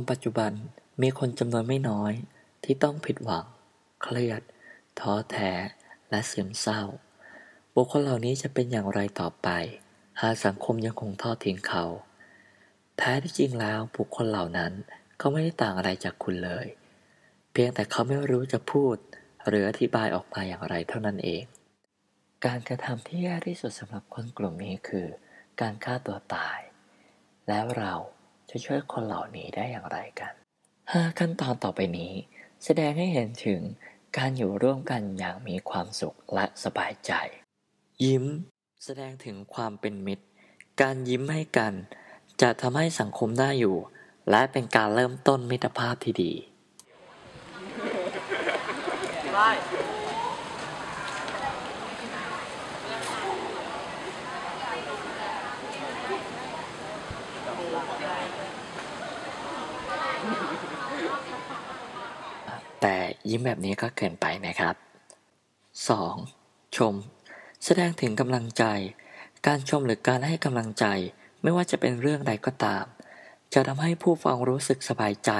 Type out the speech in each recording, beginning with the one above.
มปัจจุบันมีคนจำนวนไม่น้อย ที่ต้องผิดหวัง เครียด ท้อแท้ และซึมเศร้า บุคคลเหล่านี้จะเป็นอย่างไรต่อไป หากสังคมยังคงทอดทิ้งเขา แท้ที่จริงแล้วบุคคลเหล่านั้นก็ไม่ได้ต่างอะไรจากคุณเลย เพียงแต่เขาไม่รู้จะพูด หรืออธิบายออกมาอย่างไรเท่านั้นเอง การกระทำที่แย่ที่สุดสำหรับคนกลุ่มนี้คือ การฆ่าตัวตาย แล้วเรา จะช่วยคนเหล่านี้ได้อย่างไรกันหาขั้นตอนต่อไปนี้ แสดงให้เห็นถึงการอยู่ร่วมกันอย่างมีความสุขและสบายใจ ยิ้ม แสดงถึงความเป็นมิตร การยิ้มให้กัน จะทำให้สังคมน่าอยู่ และเป็นการเริ่มต้นมิตรภาพที่ดี แต่ยิ้มแบบนี้ก็เกินไปนะครับ 2. ชม แสดงถึงกำลังใจ การชมหรือการให้กำลังใจ ไม่ว่าจะเป็นเรื่องใดก็ตาม จะทำให้ผู้ฟังรู้สึกสบายใจ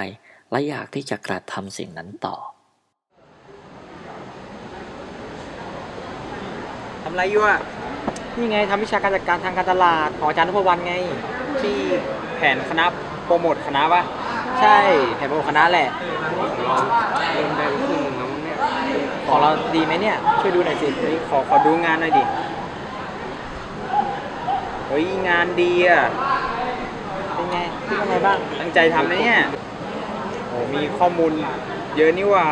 และอยากที่จะกระทำสิ่งนั้นต่อทำไรอยู่อะนี่ไงทำวิชาการจัดการทางการตลาดของอาจารย์นพวรรณไง ที่แผนคณะโปรโมทคณะปะ ใช่แผนโปรโมทคณะแหละ เริ่มได้ครึ่งแล้วมั้งเนี่ยของเราดีไหมเนี่ย ช่วยดูหน่อยสิเฮ้ยขอขอดูงานหน่อยดิ เฮ้ย งานดีอะ เป็นไงคิดว่าไงบ้าง ตั้งใจทำนะเนี่ยโอ้มีข้อมูลเยอะนี่หว่า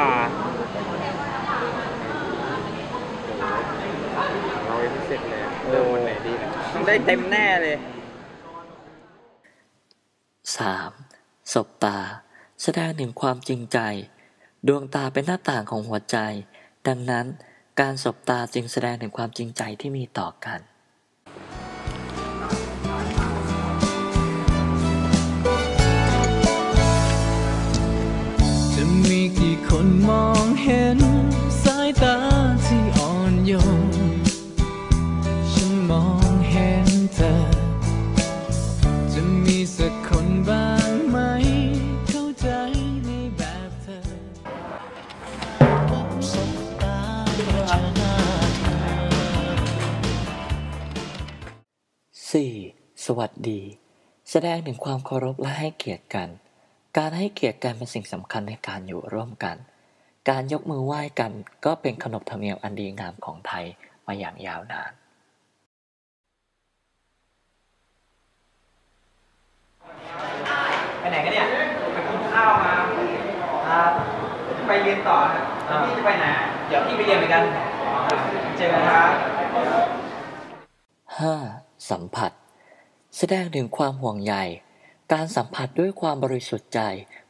เรายังไม่เสร็จเลยโอ้เริ่มวันไหนดีนะต้องได้เต็มแน่เลย 3. สบตา แสดงถึงความจริงใจ ดวงตาเป็นหน้าต่างของหัวใจ ดังนั้นการสบตาจึงแสดงถึงความจริงใจที่มีต่อกันจะมีกี่คนมองเห็นสายตาที่อ่อนโยนฉันมองเห็นเธอ จะมีสักคนบ้าง 4. สวัสดี แสดงถึงความเคารพและให้เกียรติกัน การให้เกียรติกันเป็นสิ่งสำคัญในการอยู่ร่วมกัน การยกมือไหว้กันก็เป็นขนบธรรมเนียมอันดีงามของไทยมาอย่างยาวนานไปไหนกันเนี่ยไปกินข้าวมาครับไปเรียนต่อนะแล้วพี่จะไปไหนเดี๋ยวพี่ไปเรียนเหมือนกันเจอกันครับ 5. สัมผัส แสดงถึงความห่วงใย การสัมผัสด้วยความบริสุทธิ์ใจ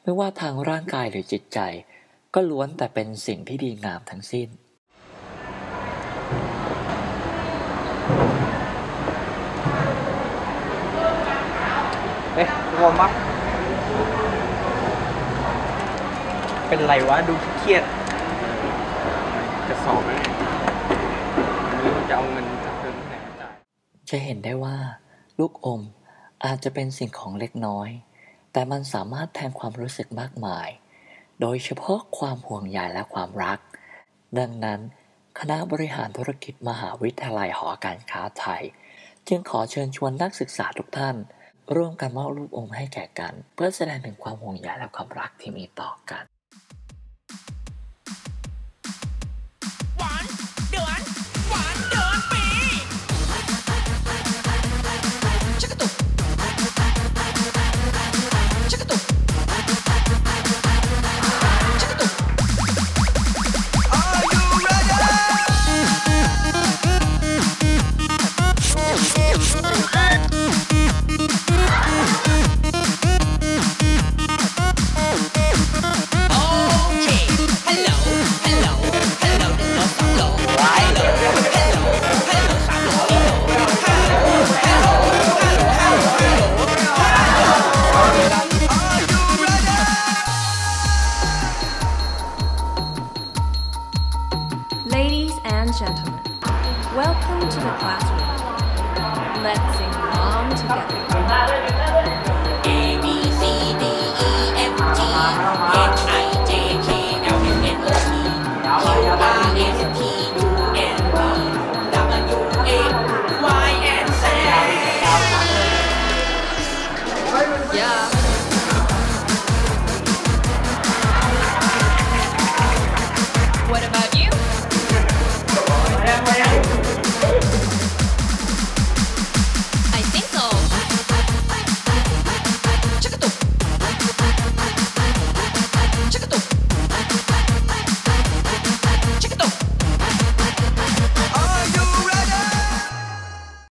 ไม่ว่าทางร่างกายหรือจิตใจ ก็ล้วนแต่เป็นสิ่งที่ดีงามทั้งสิ้นเฮ้ยวอร์มอัพเป็นไรวะ ดูเครียด จะสอบแล้วเนี่ยวันนี้จะเอาเงินจากเทอมที่ไหนมาจ่าย จะเห็นได้ว่า ลูกอมอาจจะเป็นสิ่งของเล็กน้อย แต่มันสามารถแทนความรู้สึกมากมาย โดยเฉพาะความห่วงใยและความรัก ดังนั้น คณะบริหารธุรกิจมหาวิทยาลัยหอการค้าไทย จึงขอเชิญชวนนักศึกษาทุกท่าน ร่วมกันมอบลูกอมให้แก่กัน เพื่อแสดงถึงความห่วงใยและความรักที่มีต่อกัน gentlemen, welcome to the classroom. Let's sing along together. A, B, C, D.